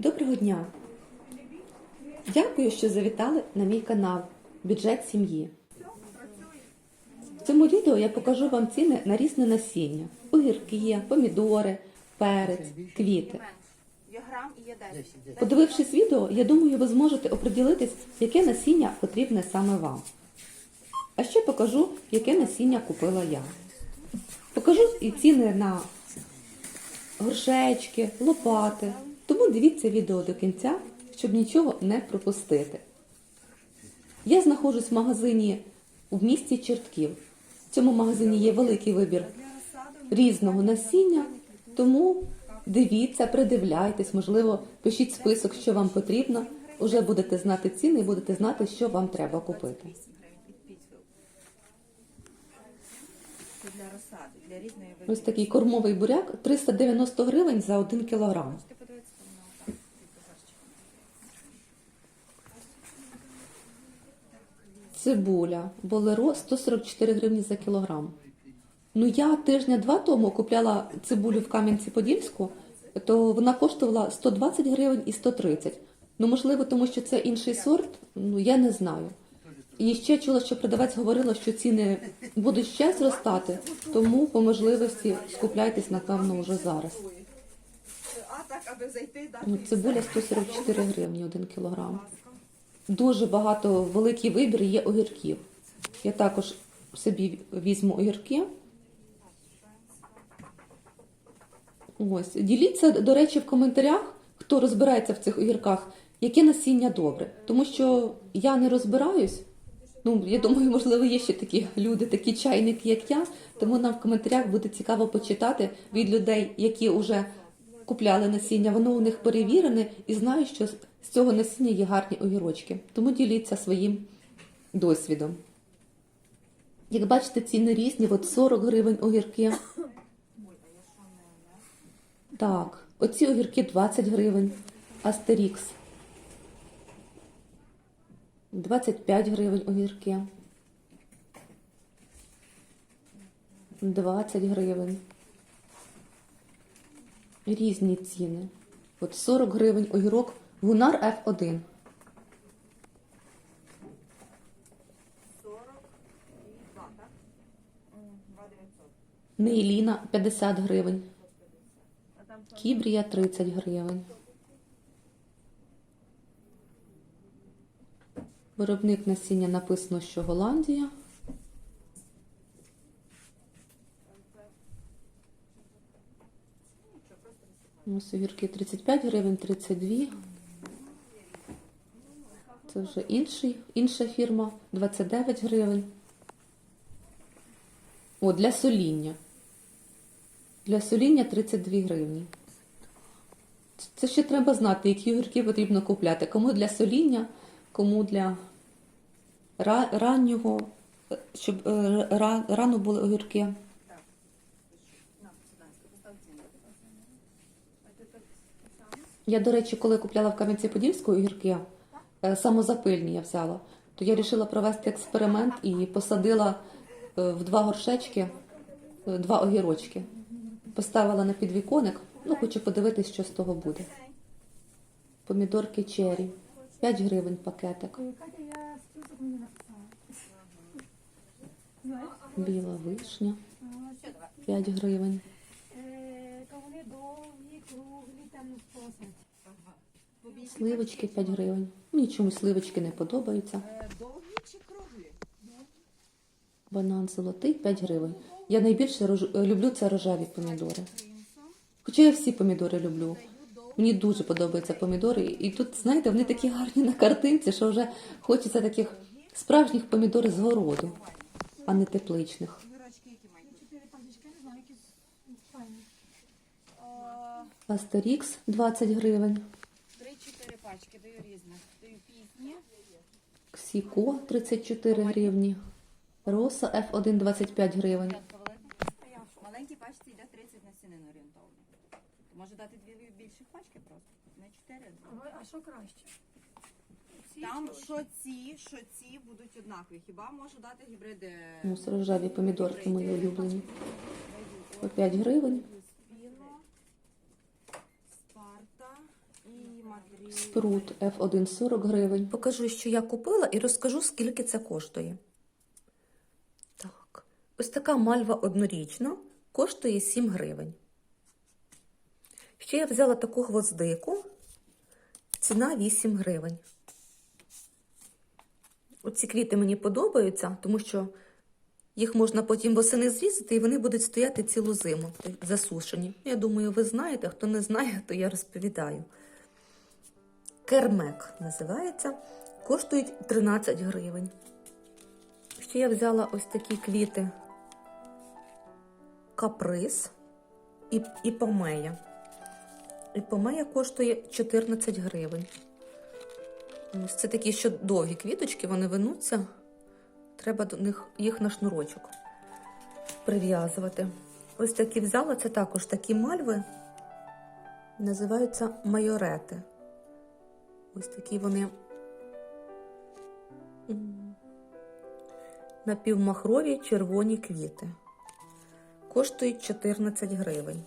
Доброго дня! Дякую, що завітали на мій канал Бюджет сім'ї. В цьому відео я покажу вам ціни на різне насіння: огірки, помідори, перець, квіти. Є грам і є 10. Подивившись відео, я думаю, ви зможете оприділитись, яке насіння потрібне саме вам. А ще покажу, яке насіння купила я. Покажу і ціни на горшечки, лопати. Тому дивіться відео до кінця, щоб нічого не пропустити. Я знаходжусь в магазині в місті Чертків. В цьому магазині є великий вибір різного насіння, тому дивіться, придивляйтесь, можливо, пишіть список, що вам потрібно. Уже будете знати ціни і будете знати, що вам треба купити. Ось такий кормовий буряк 390 гривень за 1 кілограм. Цибуля, болеро 144 гривні за кілограм. Ну я тижня два тому купляла цибулю в Кам'янці-Подільську, то вона коштувала 120 гривень і 130. Ну можливо, тому що це інший сорт, ну я не знаю. І ще чула, що продавець говорила, що ціни будуть ще зростати, тому по можливості скупляйтесь, напевно, вже зараз. Ну, цибуля все. 144 гривні 1 кілограм. Дуже багато великий вибір є огірків. Я також собі візьму огірки. Ось. Діліться, до речі, в коментарях, хто розбирається в цих огірках, яке насіння добре. Тому що я не розбираюсь. Ну, я думаю, можливо, є ще такі люди, такі чайники, як я. Тому нам в коментарях буде цікаво почитати від людей, які вже купляли насіння. Воно у них перевірене і знаю, що з цього насіння є гарні огірочки. Тому діліться своїм досвідом. Як бачите, ціни різні, от 40 гривень огірки. Так, оці огірки 20 гривень. Астерікс. 25 гривень огірки. 20 гривень. Різні ціни. От 40 гривень огірок Гунар F1. 40 і 2, так? 2 900. Нейліна 50 гривень. Кібрія 30 гривень. Виробник насіння написано, що Голландія. Ось огірки 35 гривень, 32. Це вже інший, інша фірма 29 гривень. О, для соління. Для соління 32 гривні. Це ще треба знати, які огірки потрібно купляти. Кому для соління, кому для раннього, щоб е, рано були огірки. Я, до речі, коли купляла в Кам'янці-Подільську огірки, е, самозапильні я взяла, то я вирішила провести експеримент і посадила е, в два горшечки е, два огірочки. Поставила на підвіконик, ну хочу подивитись, що з того буде. Помідорки чері. 5 гривень пакетик. Біла вишня. Що, 5 гривень. Сливочки 5 гривень. Мені чомусь сливочки не подобаються. Е, Довгі чи круглі? Банан золотий 5 гривень. Я найбільше рож- е, люблю це рожеві помідори. Хоча я всі помідори люблю. Мені дуже подобаються помідори. І тут, знаєте, вони такі гарні на картинці, що вже хочеться таких справжніх помідор з городу, а не тепличних. Астерікс 20 гривень. 3-4 пачки даю різних. Даю пісні. Ксіко 34 гривні. Роса F1 25 гривень. Маленькій пачці йде 30 на насінин орієнтовно. Може дати дві більших пачки просто? Не 4. А що краще? Там що ці, що ці будуть однакові. Хіба можу дати гібриди? Ось рожеві помідорки мої улюблені. По 5 гривень. Спрут F1 40 гривень. Покажу, що я купила, і розкажу, скільки це коштує. Так. Ось така мальва однорічна коштує 7 гривень. Ще я взяла таку гвоздику. Ціна 8 гривень. Оці квіти мені подобаються, тому що їх можна потім восени зрізати, і вони будуть стояти цілу зиму засушені. Я думаю, ви знаєте. Хто не знає, то я розповідаю. Кермек називається. Коштують 13 гривень. Ще я взяла ось такі квіти каприз і, і помея. І помея коштує 14 гривень. Ось це такі ще довгі квіточки, вони винуться. Треба до них їх на шнурочок прив'язувати. Ось такі взяла, це також такі мальви. Називаються майорети. Ось такі вони напівмахрові червоні квіти. Коштують 14 гривень.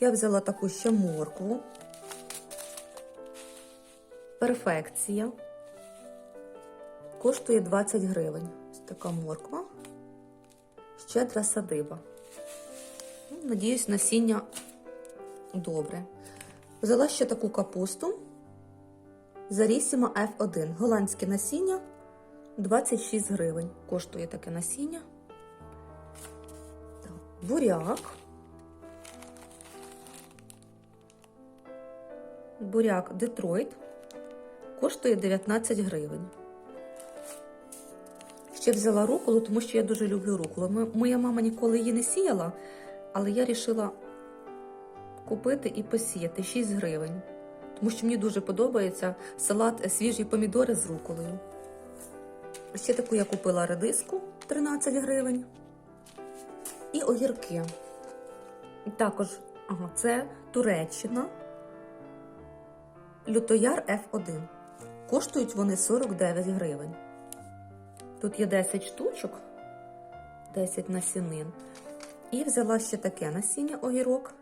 Я взяла таку ще моркву. Перфекція. Коштує 20 гривень. Ось така морква. Щедра садиба. Ну, Надіюсь, насіння добре. Взяла ще таку капусту. Зарісіма F1. Голландське насіння 26 гривень. Коштує таке насіння. Буряк. Буряк Детройт коштує 19 гривень. Ще взяла руколу, тому що я дуже люблю руколу. Моя мама ніколи її не сіяла, але я вирішила купити і посіяти 6 гривень. Тому що мені дуже подобається салат е, свіжі помідори з руколою. Ще таку я купила редиску 13 гривень. І огірки. Також, ага, це Туреччина. Лютояр F1. Коштують вони 49 гривень. Тут є 10 штучок, 10 насінин. І взяла ще таке насіння огірок.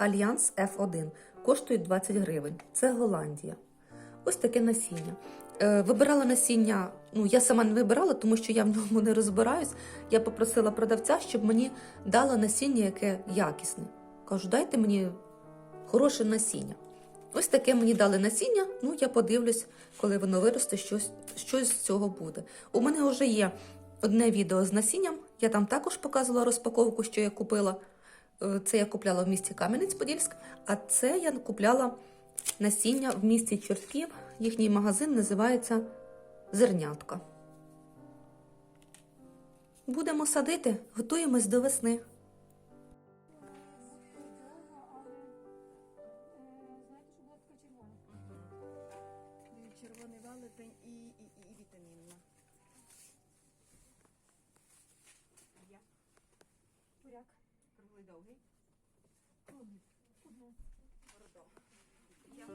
Альянс F1. Коштує 20 гривень. Це Голландія. Ось таке насіння. Е, вибирала насіння, ну я сама не вибирала, тому що я в ньому не розбираюсь. Я попросила продавця, щоб мені дала насіння, яке якісне. Кажу, дайте мені хороше насіння. Ось таке мені дали насіння. Ну, я подивлюсь, коли воно виросте, щось, щось з цього буде. У мене вже є одне відео з насінням. Я там також показувала розпаковку, що я купила. Е, Це я купляла в місті Кам'янець-Подільськ, а це я купляла насіння в місті Чортків. Їхній магазин називається Зернятка. Будемо садити, готуємось до весни. Довгий. Бордо. Я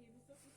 이렇게 입을 썼기